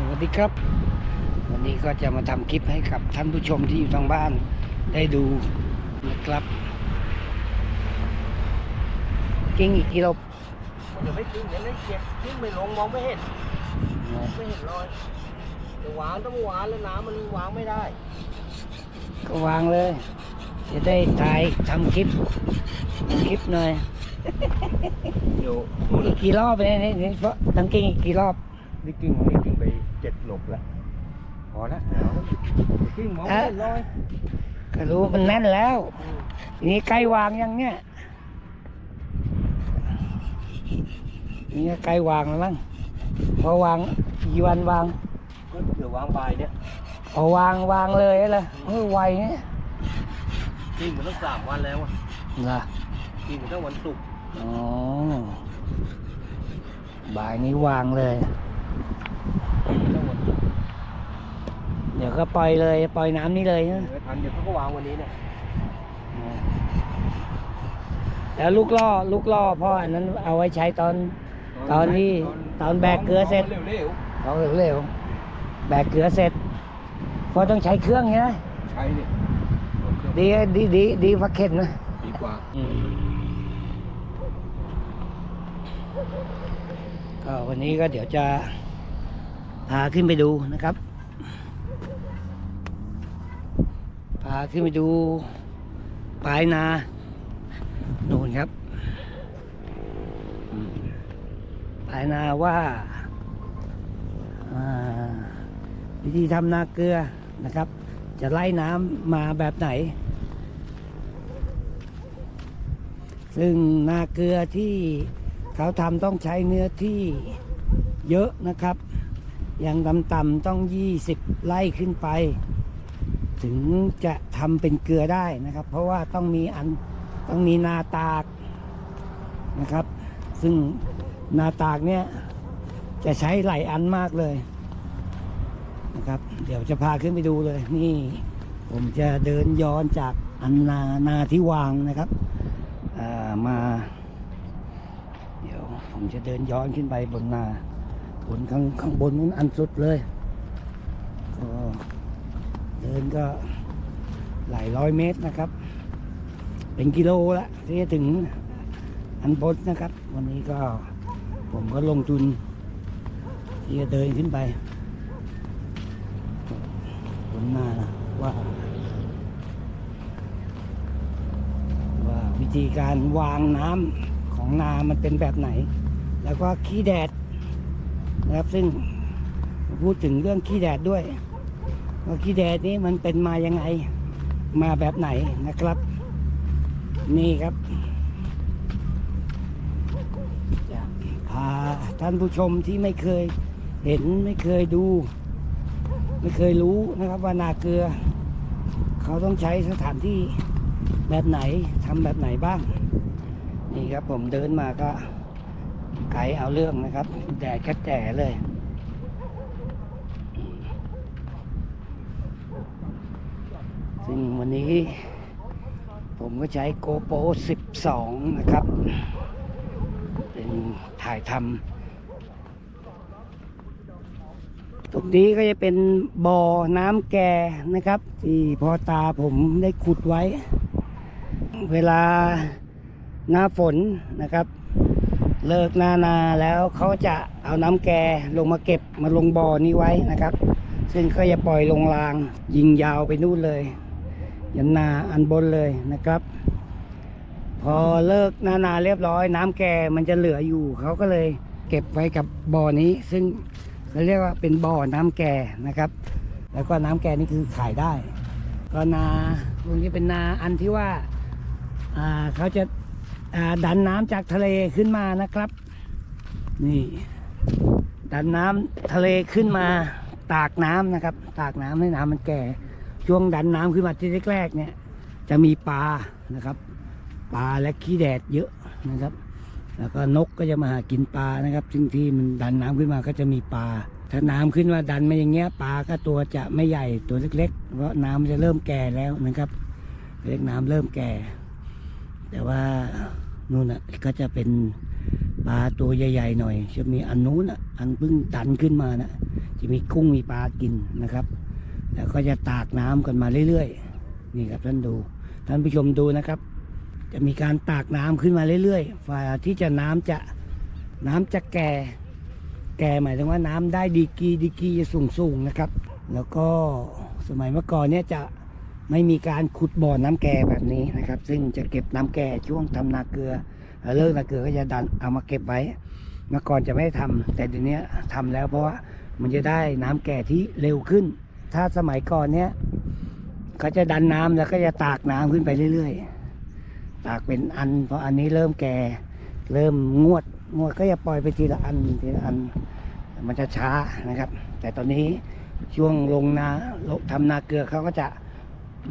สวัสดีครับ วันนี้ก็จะมาทำคลิปให้กับท่านผู้ชมที่อยู่ทางบ้านได้ดูนะครับกิ้งอีกกิโลเดี๋ยวไม่ทิ้งเดี๋ยวไม่เก็บทิ้งไม่ลงมองไม่เห็นไม่เห็นรอยจะหวานต้องหวานแล้วน้ำมันวางไม่ได้ ก็วางเลย จะได้ถ่ายทำคลิปทำคลิปหน่อยอยู่อีกกี่รอบเนี่ยนี่นี่เพราะทำกิ้งอีกกี่รอบ นี่กิ้งนี่กิ้งไปเจ็ดหลบแล้วพอแล้วเอาแล้วกิ้งมองไม่เห็นรอยก็รู้มันแน่นแล้วทีนี้ใกล้วางยังเนี่ยนี่ก็ใกล้วางแล้วมั้งพอวางกี่วันวางก็เดี๋ยววางใบายเนี่ยพอวางวางเลยเลยเฮ้ยไวเนี่ยกิ้งมันต้องสามวันแล้วอะเหรอกิ้งมันต้องวันศุกร์อ๋อบ่ายนี้วางเลย กิ้งมันต้องวันศุกร์ เดี๋ยวก็ปล่อยเลยปล่อยน้ำนี้เลยนะเดี๋ยวทันเดี๋ยวเขาก็วางวันนี้เนี่ยแล้วลูกล่อลูกล่อพ่ออันนั้นเอาไว้ใช้ตอนตอนที่ตอนแบกเกลือเสร็จเร็วเอาเร็วๆแบกเกลือเสร็จพอต้องใช้เครื่องใช่ไหมๆใช้เนี่ยดีดีดีดีฟักเข็นนะดีกว่าก็วันนี้ก็เดี๋ยวจะพาขึ้นไปดูนะครับ พาขึ้นไปดูปลายนาโน่นครับปลายนาว่าวิธีทำนาเกลือนะครับ จะไล่น้ำมาแบบไหน ซึ่งนาเกลือที่เขาทำต้องใช้เนื้อที่เยอะนะครับ อย่างต่ำๆต้อง 20ไร่ขึ้นไป ถึงจะทำเป็นเกลือได้นะครับ เพราะว่าต้องมีอันต้องมีนาตากนะครับ ซึ่งนาตากเนี่ยจะใช้หลายอันมากเลยนะครับ เดี๋ยวจะพาขึ้นไปดูเลย นี่ผมจะเดินย้อนจากอันนานาที่วางนะครับามา เดี๋ยวผมจะเดินย้อนขึ้นไปบนนาบนข้างข้างบนนู้นอันสุดเลยก็ เดินก็หลายร้อยเมตรนะครับ เป็นกิโลละที่จะถึงอันบนนะครับ วันนี้ก็ผมก็ลงทุนที่จะเดินขึ้นไปบนนาว่า ว่าวิธีการวางน้ำของนามันเป็นแบบไหน แล้วก็ขี้แดดนะครับซึ่งพูดถึงเรื่องขี้แดดด้วย ขี้แดดนี้มันเป็นมายังไง มาแบบไหนนะครับ นี่ครับจะพาท่านผู้ชมที่ไม่เคยเห็นไม่เคยดู ไม่เคยรู้นะครับว่านาเกลือ เขาต้องใช้สถานที่แบบไหนทำแบบไหนบ้าง นี่ครับผมเดินมาก็ไกลเอาเรื่องนะครับ แดดก็แจ่เลย ซึ่งวันนี้ผมก็ใช้โกโปร12 นะครับ เป็นถ่ายทำตรงนี้ก็จะเป็นบ่อน้ำแก่นะครับ ที่พ่อตาผมได้ขุดไว้ เวลาหน้าฝนนะครับ เลิกหน้านาแล้วเขาจะเอาน้ำแกลงมาเก็บมาลงบ่อนี้ไว้นะครับ ซึ่งก็จะปล่อยลงรางยิงยาวไปนู่นเลย ยันนาอันบนเลยนะครับ พอเลิกนานาเรียบร้อย น้ำแกมันจะเหลืออยู่ เขาก็เลยเก็บไว้กับบ่อนี้ ซึ่งเขาเรียกว่าเป็นบ่อน้ำแกนะครับ แล้วก็น้ำแกนี่คือขายได้ ก็นาตรงนี้เป็นนาอันที่ว่าเขาจะาดันน้ำจากทะเลขึ้นมานะครับ นี่ ดันน้ำทะเลขึ้นมาตากน้ำนะครับ ตากน้ำให้น้ำมันแก่ ช่วงดันน้ำขึ้นมาที่แรกๆเนี่ย จะมีปลานะครับ ปลาและขี้แดดเยอะนะครับ แล้วก็นกก็จะมาหากินปลานะครับซึ่งที่มันดันน้ำขึ้นมาก็จะมีปลาถ้าน้ำขึ้นมาดันมาอย่างเงี้ยปลาก็ตัวจะไม่ใหญ่ตัวเล็กๆ เพราะน้ำมันจะเริ่มแก่แล้วนะครับเรียกน้ำเริ่มแก่ แต่ว่านู่นน่ะก็จะเป็นปลาตัวใหญ่ๆหน่อยจะมีอันนู้นอะอันเพิ่งดันขึ้นมานะจะมีกุ้งมีปลากินนะครับ แล้วก็จะตากน้ำกันมาเรื่อยๆ นี่ครับท่านดู ท่านผู้ชมดูนะครับ จะมีการตากน้ำขึ้นมาเรื่อยๆฝ่าที่จะน้ำจะน้ำจะแก่ แก่หมายถึงว่าน้ำได้ดีกีดีกีจะสูงสูงๆนะครับ แล้วก็สมัยเมื่อก่อนเนี่ยจะไม่มีการขุดบ่อน้ำแก่แบบนี้นะครับ ซึ่งจะเก็บน้ำแก่ช่วงทำนาเกลือเลิกนาเกลือก็จะดันเอามาเก็บไว้ เมื่อก่อนจะไม่ทำแต่เดี๋ยวนี้ทำแล้วเพราะว่ามันจะได้น้ำแก่ที่เร็วขึ้น ถ้าสมัยก่อนเนี่ยเขาจะดันน้ำแล้วก็จะตากน้ำขึ้นไปเรื่อยๆ ตากเป็นอันเพราะอันนี้เริ่มแก่ เริ่มงวดงวดก็จะปล่อยไปทีละอันทีละอัน มันจะช้านะครับ แต่ตอนนี้ช่วงลงนาลงทำนาเกลือเขาก็จะ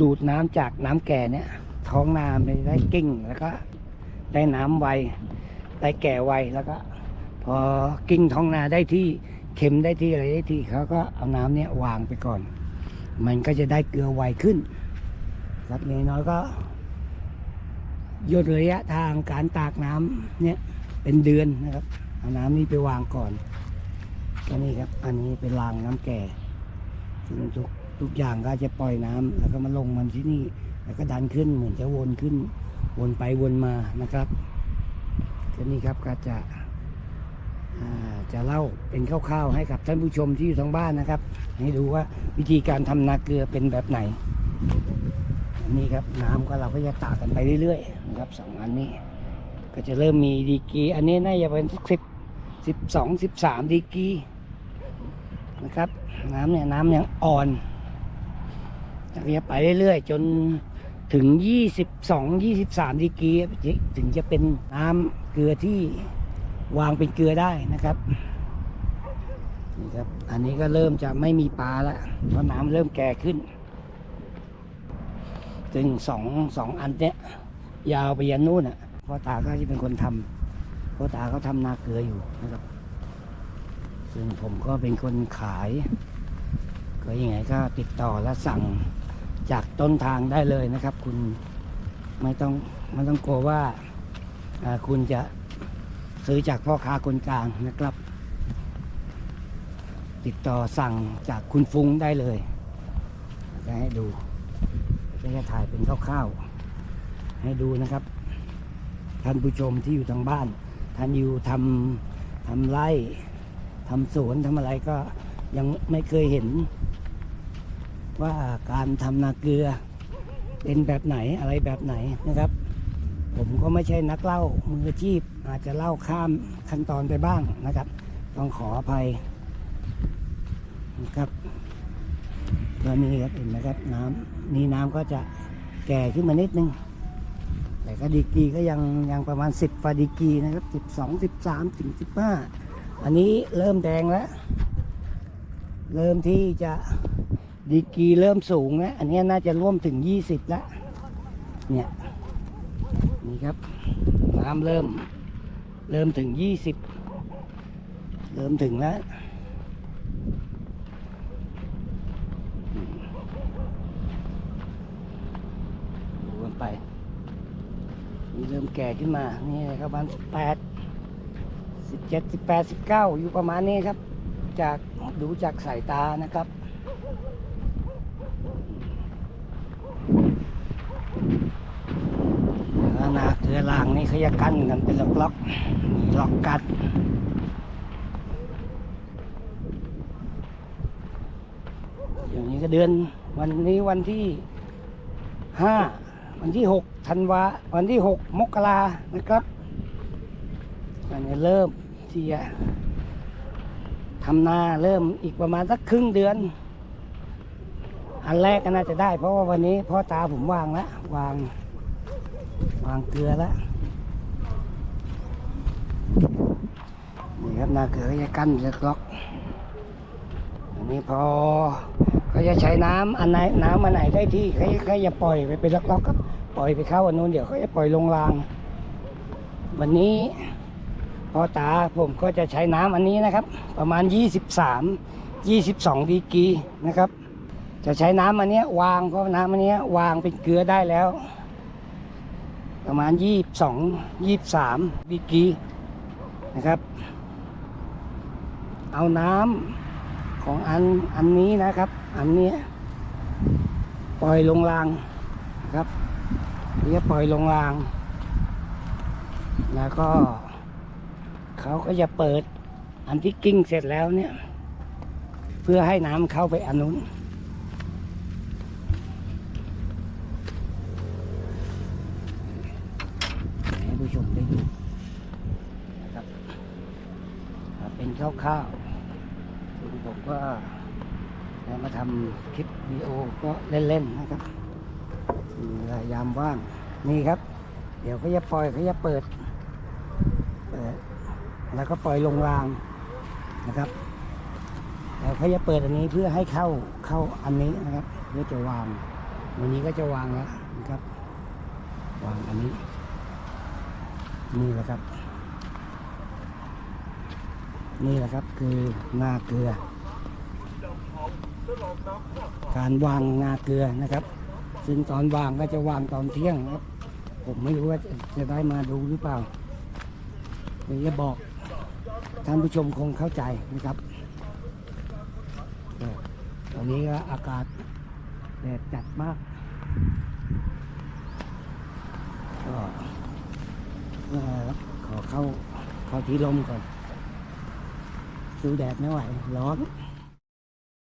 ดูดน้ำจากน้ำแก่เนี่ย ท้องนาไปได้กิ้งแล้วก็ได้น้ำไวได้แก่ไวแล้วก็ พอกิ้งท้องนาได้ที่ เข็มได้ที่อะไรได้ที่เขาก็เอาน้ำเนี่ยวางไปก่อน มันก็จะได้เกลือไวขึ้นครับอยน้อยก็ย่นระยะทางการตากน้ำเนี่ยเป็นเดือนนะครับเอาน้ำนี้ไปวางก่อนก็นี่ครับ อันนี้เป็นรางน้ำแก่ซึ่งทุกทุกอย่างก็จะปล่อยน้ำแล้วก็มาลงมันที่นี่ แล้วก็ดันขึ้นเหมือนจะวนขึ้น วนไปวนมานะครับก็นี่ครับก็จะ จะเล่าเป็นคร่าวๆให้กับท่านผู้ชมที่อยู่ทางบ้านนะครับ ให้ดูว่าวิธีการทำนาเกลือเป็นแบบไหนนนี้ครับน้ำก็เราก็จะตากกันไปเรื่อยๆนะครับสองอันนี้ ก็จะเริ่มมีดีกีอันนี้น่าจะเป็นสิบสิบสองสิบสามดีกีนะครับ น้ำเนี่ยน้ำยังอ่อนจากนี้ไปเรื่อยๆ จนถึงยี่สิบสองยี่สิบสามดีกีถึงจะเป็นน้ำเกลือที่ วางเป็นเกลือได้นะครับนี่ครับ อันนี้ก็เริ่มจะไม่มีปลาแล้วเพราะน้ำเริ่มแก่ขึ้นถึงสองสองอันเนี้ยยาวไปยันนู่นอะพ่อตาก็จะเป็นคนทำพ่อตาเขาทำนาเกลืออยู่นะครับ ซึ่งผมก็เป็นคนขาย ก็ยังไงก็ติดต่อและสั่งจากต้นทางได้เลยนะครับ คุณไม่ต้องไม่ต้องกลัวว่าคุณจะ ซื้อจากพ่อค้าคนกลางนะครับ ติดต่อสั่งจากคุณฟุ้งได้เลยจะให้ดูก็จะถ่ายเป็นคร่าวๆให้ดูนะครับ ท่านผู้ชมที่อยู่ทางบ้าน ท่านอยู่ทำทำไร่ทำสวนทำอะไรก็ยังไม่เคยเห็น ว่าการทำนาเกลือเป็นแบบไหนอะไรแบบไหนนะครับ ผมก็ไม่ใช่นักเล่ามืออาชีพ อาจจะเล่าข้ามขั้นตอนไปบ้างนะครับ ต้องขออภัยนะครับแล้วนี่ครับเห็นไหมครับน้ำนี่น้ำก็จะแก่ขึ้นมานิดนึง แต่ก็ดีกีก็ยังยังประมาณ 10ฟาดีกีนะครับ12 13ถึง15 อันนี้เริ่มแดงแล้ว เริ่มที่จะดีกีเริ่มสูงแล้วอันนี้น่าจะร่วมถึง 20แล้วเนี่ย นี่ครับ น้ำเริ่ม เริ่มถึงยี่สิบเริ่มถึงแล้วดูกันไปนี่เริ่มแก่ขึ้นมา นี่ครับประมาณแปดสิบเจ็ดสิบแปดสิบเก้าอยู่ประมาณนี้ครับ จากดูจากสายตานะครับ ขนาดเรือรางนี่เขาจะกั้นกันเป็นล็อกๆมีล็อกกัดอย่างนี้ก็เดือนวันนี้วันที่ห้าวันที่หกธันวาวันที่หกมกรานะครับอันนี้เริ่มที่จะทำนาเริ่มอีกประมาณสักครึ่งเดือน อันแรกก็น่าจะได้ เพราะว่าวันนี้พ่อตาผมวางแล้ววาง วางเกลือแล้วนี่ครับนาเกลือก็จะกั้นเลือกล็อกอันนี้พอเขาจะใช้น้ำอันไหนน้ำอันไหนได้ที่เขาเขาจะปล่อยไปเป็นล็อกๆครับปล่อยไปเข้าอันนู้นเดี๋ยวเขาจะปล่อยลงราง วันนี้พอตาผมก็จะใช้น้ำอันนี้นะครับ ประมาณ 23 22ดีกีนะครับ จะใช้น้ำอันนี้วางเพราะน้ำอันนี้วางเป็นเกลือได้แล้ว ประมาณยี่สองยี่สามดีกรีนะครับ เอาน้ำของอันอันนี้นะครับ อันนี้ปล่อยลงรางครับเรียกปล่อยลงราง แล้วก็เขาก็จะเปิดอันที่กิ้งเสร็จแล้วเนี่ย เพื่อให้น้ำเข้าไปอันนู้นให้ผู้ชมได้ดูนะครับอ่า เป็นคร่าวๆซึ่งผมก็ได้มาทำคลิปวิดีโอก็เล่นๆนะครับอืมเวลายามว่างนี่ครับ เดี๋ยวเขาจะปล่อยเขาจะเปิดเปิด แล้วก็ปล่อยลงรางนะครับแล้วเขาจะเปิดอันนี้เพื่อให้เข้าเข้าอันนี้นะครับเพื่อจะวางวันนี้ก็จะวางแล้วนะครับ วางอันนี้ นี่แหละครับ นี่แหละครับคือนาเกลือ การวางนาเกลือนะครับ ซึ่งตอนวางก็จะวางตอนเที่ยงครับ ผมไม่รู้ว่าจะได้มาดูหรือเปล่าเดี๋ยวจะบอกท่านผู้ชมคงเข้าใจนะครับตอนนี้ก็อากาศแดดจัดมากก็ขอเข้าเข้าที่ลมก่อน สู้แดดไม่ไหวร้อน